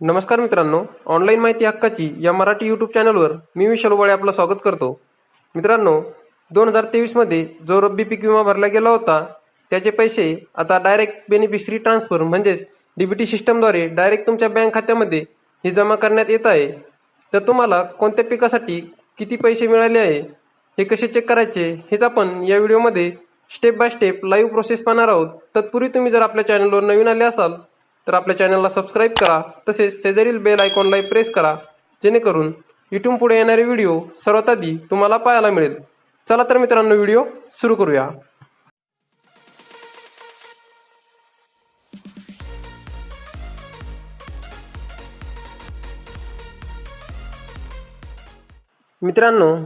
नमस्कार मित्रांनो ऑनलाईन माहिती हक्काची या मराठी यूट्यूब चॅनलवर मी विशाल वळे आपलं स्वागत करतो. मित्रांनो दोन हजार तेवीसमध्ये जो रब्बी पीक विमा भरला गेला होता त्याचे पैसे आता डायरेक्ट बेनिफिशरी ट्रान्सफर म्हणजेच डी बी टी सिस्टमद्वारे डायरेक्ट तुमच्या बँक खात्यामध्ये हे जमा करण्यात येत आहे. तर तुम्हाला कोणत्या पिकासाठी किती पैसे मिळाले आहे हे कसे चेक करायचे हेच आपण या व्हिडिओमध्ये step by step live process पाहणार आहोत. तत्पूर्वी तुम्ही जर आपल्या चॅनलवर नवीन आले असाल तर आपल्या चॅनलला सबस्क्राईब करा. तसेच शेजारील बेल आयकॉनलाही प्रेस करा. जेणेकरून यूट्यूब पुढे येणारे व्हिडिओ सर्वात आधी तुम्हाला पाहायला मिळेल. चला तर मित्रांनो व्हिडिओ सुरू करूया. मित्रांनो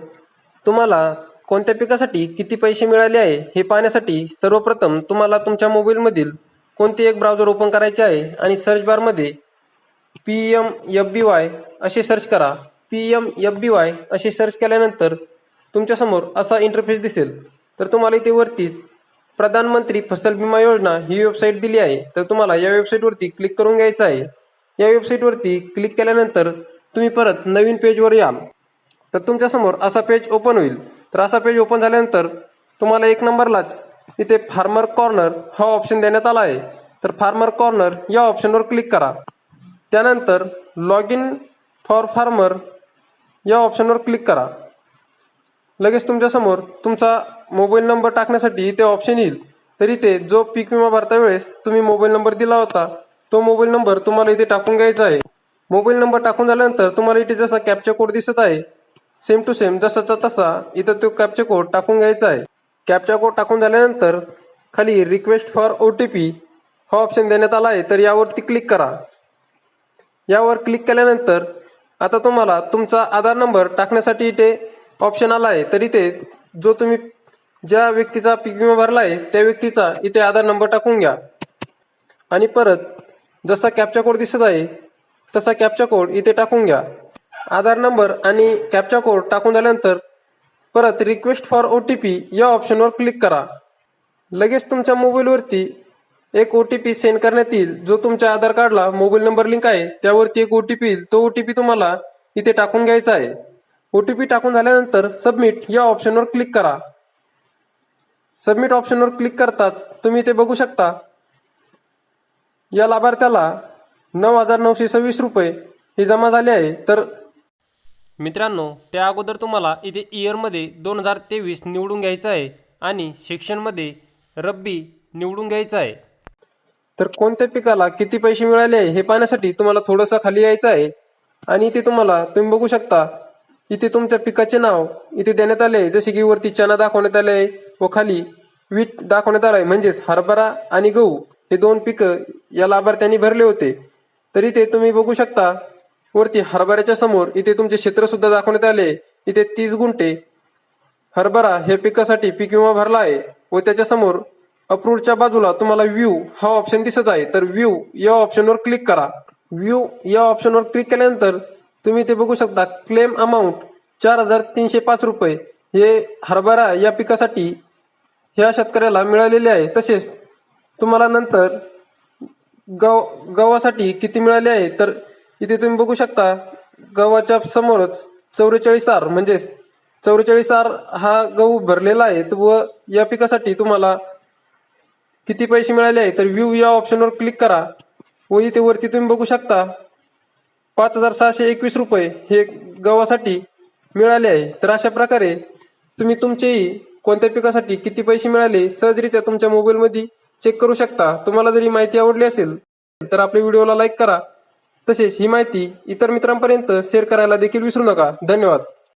तुम्हाला कोणत्या पिकासाठी किती पैसे मिळाले आहे हे पाहण्यासाठी सर्वप्रथम तुम्हाला तुमच्या मोबाईलमधील कोणते एक ब्राउझर ओपन करायचे आहे आणि सर्च बारमध्ये P M F B Y असे सर्च करा. P M F B Y असे सर्च केल्यानंतर तुमच्यासमोर असा इंटरफेस दिसेल. तर तुम्हाला इथे वरतीच प्रधानमंत्री फसल विमा योजना ही वेबसाईट दिली आहे. तर तुम्हाला या वेबसाईटवरती क्लिक करून घ्यायचं आहे. या वेबसाईटवरती क्लिक केल्यानंतर तुम्ही परत नवीन पेजवर याल. तर तुमच्यासमोर असा पेज ओपन होईल. तर असा पेज ओपन झाल्यानंतर तुम्हाला एक नंबरलाच इथे फार्मर कॉर्नर हा ऑप्शन देण्यात आला आहे. तर फार्मर कॉर्नर या ऑप्शनवर क्लिक करा. त्यानंतर लॉग इन फॉर फार्मर या ऑप्शनवर क्लिक करा. लगेच तुमच्यासमोर तुमचा मोबाईल नंबर टाकण्यासाठी इथे ऑप्शन येईल. तर इथे जो पीक विमा भरता वेळेस तुम्ही मोबाईल नंबर दिला होता तो मोबाईल नंबर तुम्हाला इथे टाकून घ्यायचा आहे. मोबाईल नंबर टाकून झाल्यानंतर तुम्हाला इथे जसा कॅप्चा कोड दिसत आहे सेम टू सेम जसाचा तसा इथं तो कॅप्चा कोड टाकून घ्यायचा आहे. कॅप्चा कोड टाकून झाल्यानंतर खाली request for O T P हा ऑप्शन देण्यात आला आहे. तर यावरती क्लिक करा. यावर क्लिक केल्यानंतर आता तुम्हाला तुमचा आधार नंबर टाकण्यासाठी इथे ऑप्शन आला आहे. तर इथे जो तुम्ही ज्या व्यक्तीचा पीक विमा भरला आहे त्या व्यक्तीचा इथे आधार नंबर टाकून घ्या. आणि परत जसा कॅप्चा कोड दिसत आहे तसा कॅप्चा कोड इथे टाकून घ्या. आधार नंबर आणि कॅप्चा कोड टाकून झाल्यानंतर परत request for O T P या ऑप्शनवर क्लिक करा. लगेच तुमच्या मोबाईलवरती एक ओ टी पी सेंड करण्यात येईल. जो तुमच्या आधार कार्डला मोबाईल नंबर लिंक आहे त्यावरती एक ओ टी पी येईल. तो ओ टी पी तुम्हाला इथे टाकून घ्यायचा आहे. ओ टी पी टाकून झाल्यानंतर सबमिट या ऑप्शनवर क्लिक करा. सबमिट ऑप्शनवर क्लिक करताच तुम्ही इथे बघू शकता या लाभार्थ्याला नऊ हजार नऊशे सव्वीस रुपये हे जमा झाले आहे. तर मित्रांनो त्या अगोदर तुम्हाला इथे इयरमध्ये दोन हजार तेवीस निवडून घ्यायचं आहे आणि सेक्शनमध्ये रब्बी निवडून घ्यायचं आहे. तर कोणत्या पिकाला किती पैसे मिळाले हे पाहण्यासाठी तुम्हाला थोडंसं खाली यायचं आहे. आणि इथे तुम्हाला तुम्ही बघू शकता इथे तुमच्या पिकाचे नाव इथे देण्यात आले आहे. जसे की वरती चना दाखवण्यात आले आहे व खाली वीट दाखवण्यात आलं आहे. म्हणजेच हरभरा आणि गहू हे दोन पिकं या लाभार्थ्यांनी भरले होते. तर इथे तुम्ही बघू शकता वरती हरभऱ्याच्या समोर इथे तुमचे क्षेत्र सुद्धा दाखवण्यात आले. इथे तीस गुंठे. हरभरा हे पिकासाठी पीक विमा भरला आहे व त्याच्यासमोर अप्रूव्हच्या बाजूला तुम्हाला व्ह्यू हा ऑप्शन दिसत आहे. तर व्ह्यू या ऑप्शनवर क्लिक करा. व्ह्यू या ऑप्शनवर क्लिक केल्यानंतर तुम्ही ते बघू शकता क्लेम अमाऊंट चार हजार तीनशे पाच रुपये हे हरभरा या पिकासाठी ह्या शेतकऱ्याला मिळालेले आहे. तसेच तुम्हाला नंतर गव गव्हासाठी किती मिळाले आहे? तर इथे तुम्ही बघू शकता गव्हाच्या समोरच चौवेचाळीस आर म्हणजेच चौवेचाळीस आर हा गहू भरलेला आहे. व या पिकासाठी तुम्हाला किती पैसे मिळाले आहे तर व्ह्यू या ऑप्शनवर क्लिक करा. व इथे वरती तुम्ही बघू शकता पाच हजार सहाशे एकवीस रुपये हे गव्हासाठी मिळाले आहे. तर अशा प्रकारे तुम्ही तुमचेही कोणत्या पिकासाठी किती पैसे मिळाले सहजरित्या तुमच्या मोबाईलमध्ये चेक करू शकता. तुम्हाला जरी माहिती आवडली असेल तर आपल्या व्हिडिओला लाईक करा. तसेच ही माहिती इतर मित्रांपर्यंत शेअर करायला देखील विसरू नका. धन्यवाद.